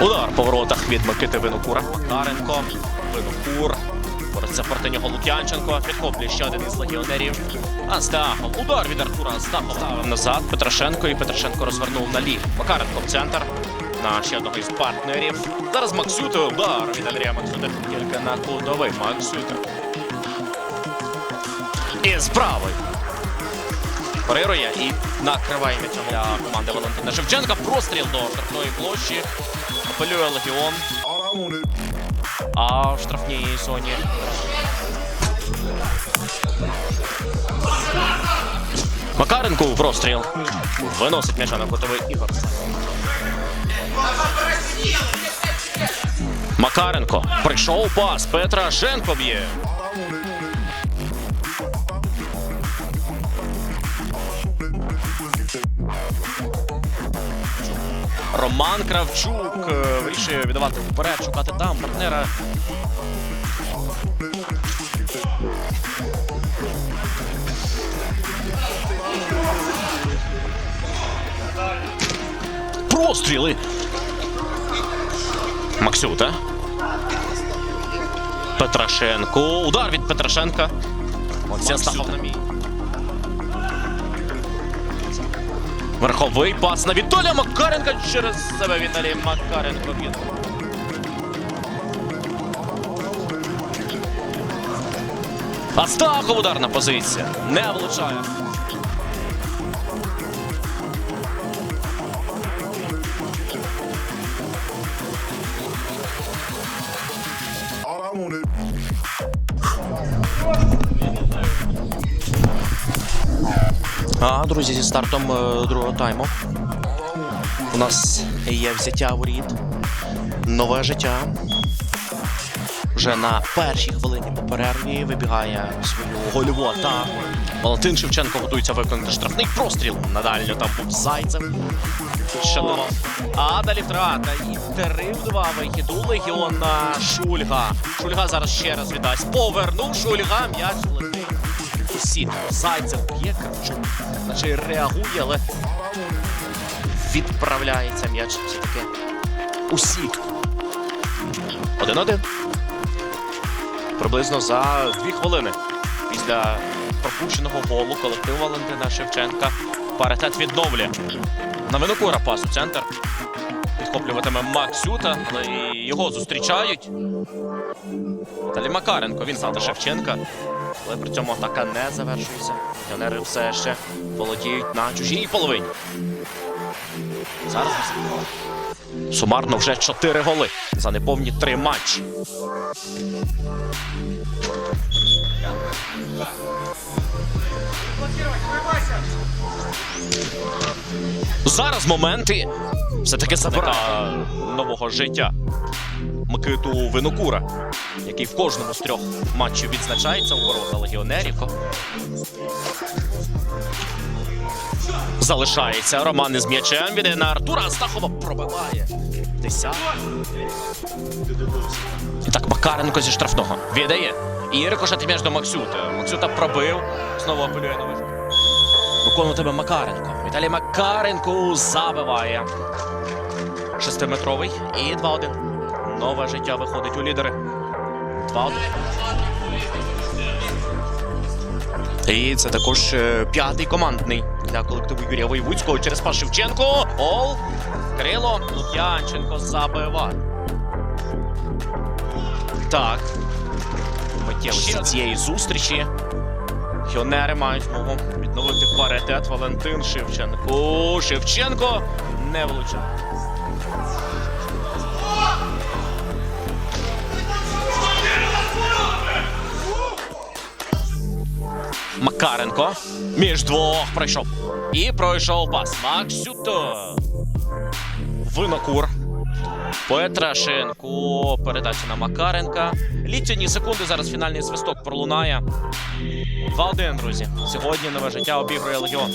поворотах від Микити Винокура. Макаренко, Винокур. Бореться проти нього Лук'янченко. Підхоплює ще один із легіонерів. Астахов. Удар від Артура Астахова. Ставив назад Петрашенко і Петрашенко розвернув на лів. Макаренко в центр. На ще одного із партнерів. Зараз Максюта. Удар від Андрія Максюта. Тільки на кутовий Максюта. І з правої. Парирує і накриває м'ячем для команди Валентина Шевченка. Простріл до штрафної площі. Апелює Легіон. А в штрафній зоні. Макаренко у простріл. Виносить м'яча на кутовий Ігор. Макаренко. Прийшов пас. Петра Женко б'є. Роман Кравчук е, вирішує віддавати вперед, шукати там партнера. Простріли. Максюта. Петрашенко. Удар від Петрашенка. Оце став на мій. Верховий пас на Віталія Макаренка через себе Віталій Макаренко б'є. Астахов ударна позиція. Не влучає. All I wanted. А, друзі, зі стартом е, другого тайму. У нас є взяття воріт. Нове життя. Вже на першій хвилині по перерві вибігає свою гольову атаку. Валентин Шевченко готується виконати штрафний простріл. На дальню там був Зайцев. Шанова. А далі втрата. І три в два вихід у Легіона Шульга. Шульга зараз ще раз віддасть. Повернув Шульга. М'яч Усі Зайцев б'є Кравчук. Наче реагує, але відправляється м'яч все-таки у сітку. Один-один. Приблизно за дві хвилини після пропущеного голу колектив Валентина Шевченка паритет відновлює. На Винокура пас у центр. Підхоплюватиме Максюта, і його зустрічають. Далі Макаренко, він Сата Шевченка. Але при цьому атака не завершується. Піонери все ще володіють на чужій половині. Зараз сумарно вже 4 голи за неповні 3 матчі. Зараз моменти все-таки забирає нового життя. Микиту Винокура, який в кожному з трьох матчів відзначається у ворота легіонерів. Залишається Роман із м'ячем. Віде на Артура Астахова пробиває. Десят. І так Макаренко зі штрафного віддає. І рикошет м'яч до Максюта. Максюта пробив. Знову апелює на вихід. Виконує тебе Макаренко. Віталій Макаренко забиває. Шестиметровий і 2-1. Нове життя виходить у лідери. 2-1. І це також е, п'ятий командний для колективу Юрія Воєвудського через пас Шевченко. Гол. Кирило Лук'янченко забиває. Так. Миттєвості цієї зустрічі. Хіонери мають змогу відновити паритет Валентин Шевченко. Шевченко не влучає. Макаренко. Між двох пройшов. І пройшов пас. Максюто. Винокур. Петрашенко. Передача на Макаренка. Лічені секунди. Зараз фінальний свисток пролунає. 2-1, друзі. Сьогодні нове життя обігрує легіон.